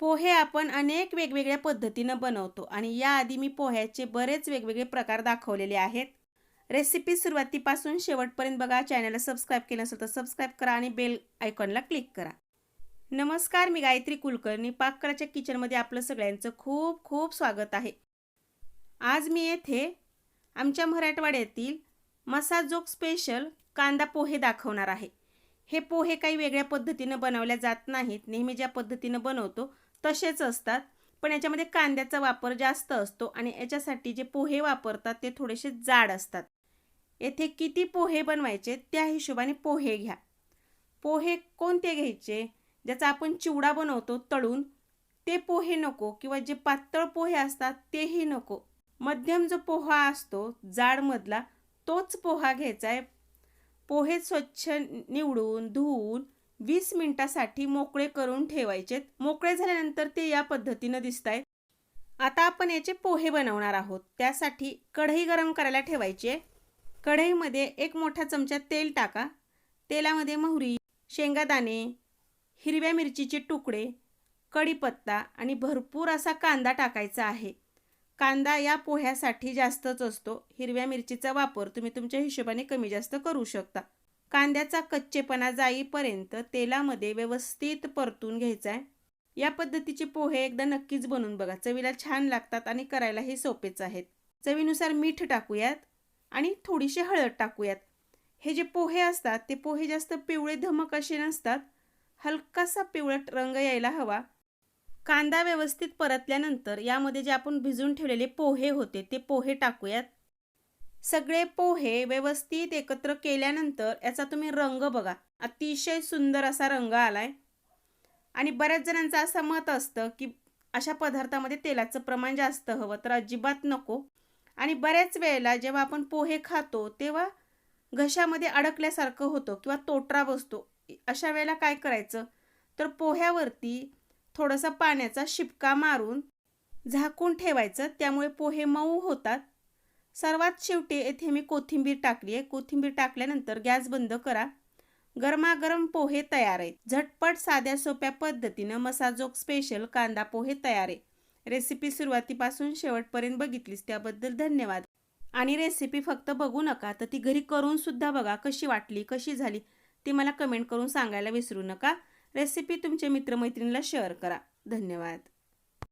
पोहे आपण अनेक वेगवेगळ्या पद्धतीनं बनवतो आणि याआधी मी पोह्याचे बरेच वेगवेगळे प्रकार दाखवलेले आहेत. रेसिपी सुरुवातीपासून शेवटपर्यंत बघा. चॅनलला सबस्क्राईब केलं असेल तर सबस्क्राईब करा आणि बेल आयकॉनला क्लिक करा. नमस्कार मी गायत्री कुलकर्णी. पाककराच्या किचनमध्ये आपलं सगळ्यांचं खूप खूप स्वागत आहे. आज मी येथे आमच्या मराठवाड्यातील मसाजोग स्पेशल कांदा पोहे दाखवणार आहे. हे पोहे काही वेगळ्या पद्धतीनं बनवल्या जात नाहीत. नेहमी ज्या पद्धतीनं बनवतो तसेच असतात. पण याच्यामध्ये कांद्याचा वापर जास्त असतो आणि याच्यासाठी जे पोहे वापरतात ते थोडेसे जाड असतात. येथे किती पोहे बनवायचे त्या हिशोबाने पोहे घ्या. पोहे कोणते घ्यायचे? ज्याचा आपण चिवडा बनवतो तळून ते पोहे नको किंवा जे पातळ पोहे असतात तेही नको. मध्यम जो पोहा असतो जाडमधला तोच पोहा घ्यायचा आहे. पोहे स्वच्छ निवडून धुवून वीस मिनिटासाठी मोकळे करून ठेवायचेत. मोकळे झाल्यानंतर ते या पद्धतीनं दिसत आहेत आता आपण याचे पोहे बनवणार आहोत. त्यासाठी कढई गरम करायला ठेवायची कढईमध्ये एक मोठा चमचा तेल टाका. तेलामध्ये मोहरी शेंगादाणे हिरव्या मिरचीचे तुकडे कढीपत्ता आणि भरपूर असा कांदा टाकायचा आहे. कांदा या पोह्यासाठी जास्तच असतो. हिरव्या मिरचीचा वापर तुम्ही तुमच्या हिशोबाने कमी जास्त करू शकता. कांद्याचा कच्चेपणा जाईपर्यंत तेलामध्ये व्यवस्थित परतून घ्यायचा आहे या पद्धतीचे पोहे एकदा नक्कीच बनवून बघा. चवीला छान लागतात आणि करायलाही सोपेच आहेत. चवीनुसार मीठ टाकूयात आणि थोडीशी हळद टाकूयात. हे जे पोहे असतात ते पोहे जास्त पिवळे धमक असे नसतात. हलकासा पिवळट रंग यायला हवा. कांदा व्यवस्थित परतल्यानंतर यामध्ये जे आपण भिजून ठेवलेले पोहे होते ते पोहे टाकूयात. सगळे पोहे व्यवस्थित एकत्र केल्यानंतर याचा तुम्ही रंग बघा. अतिशय सुंदर असा रंग आलाय. आणि बऱ्याच जणांचं असं मत असतं की अशा पदार्थामध्ये तेलाचं प्रमाण जास्त हवं तर अजिबात नको. आणि बऱ्याच वेळेला जेव्हा आपण पोहे खातो तेव्हा घशामध्ये अडकल्यासारखं होतं किंवा तोटरा बसतो. अशा वेळेला काय करायचं? तर पोह्यावरती थोडासा पाण्याचा शिपका मारून झाकून ठेवायचं. त्यामुळे पोहे मऊ होतात. सर्वात शेवटी येथे मी कोथिंबीर टाकली आहे. कोथिंबीर टाकल्यानंतर गॅस बंद करा. गरमागरम पोहे तयार आहेत. झटपट साध्या सोप्या पद्धतीनं मसाजोग स्पेशल कांदा पोहे तयार आहे. रेसिपी सुरुवातीपासून शेवटपर्यंत बघितलीस त्याबद्दल धन्यवाद. आणि रेसिपी फक्त बघू नका तर ती घरी करून सुद्धा बघा कशी वाटली कशी झाली ती मला कमेंट करून सांगायला विसरू नका. रेसिपी तुमच्या मित्रमैत्रिणीला शेअर करा. धन्यवाद.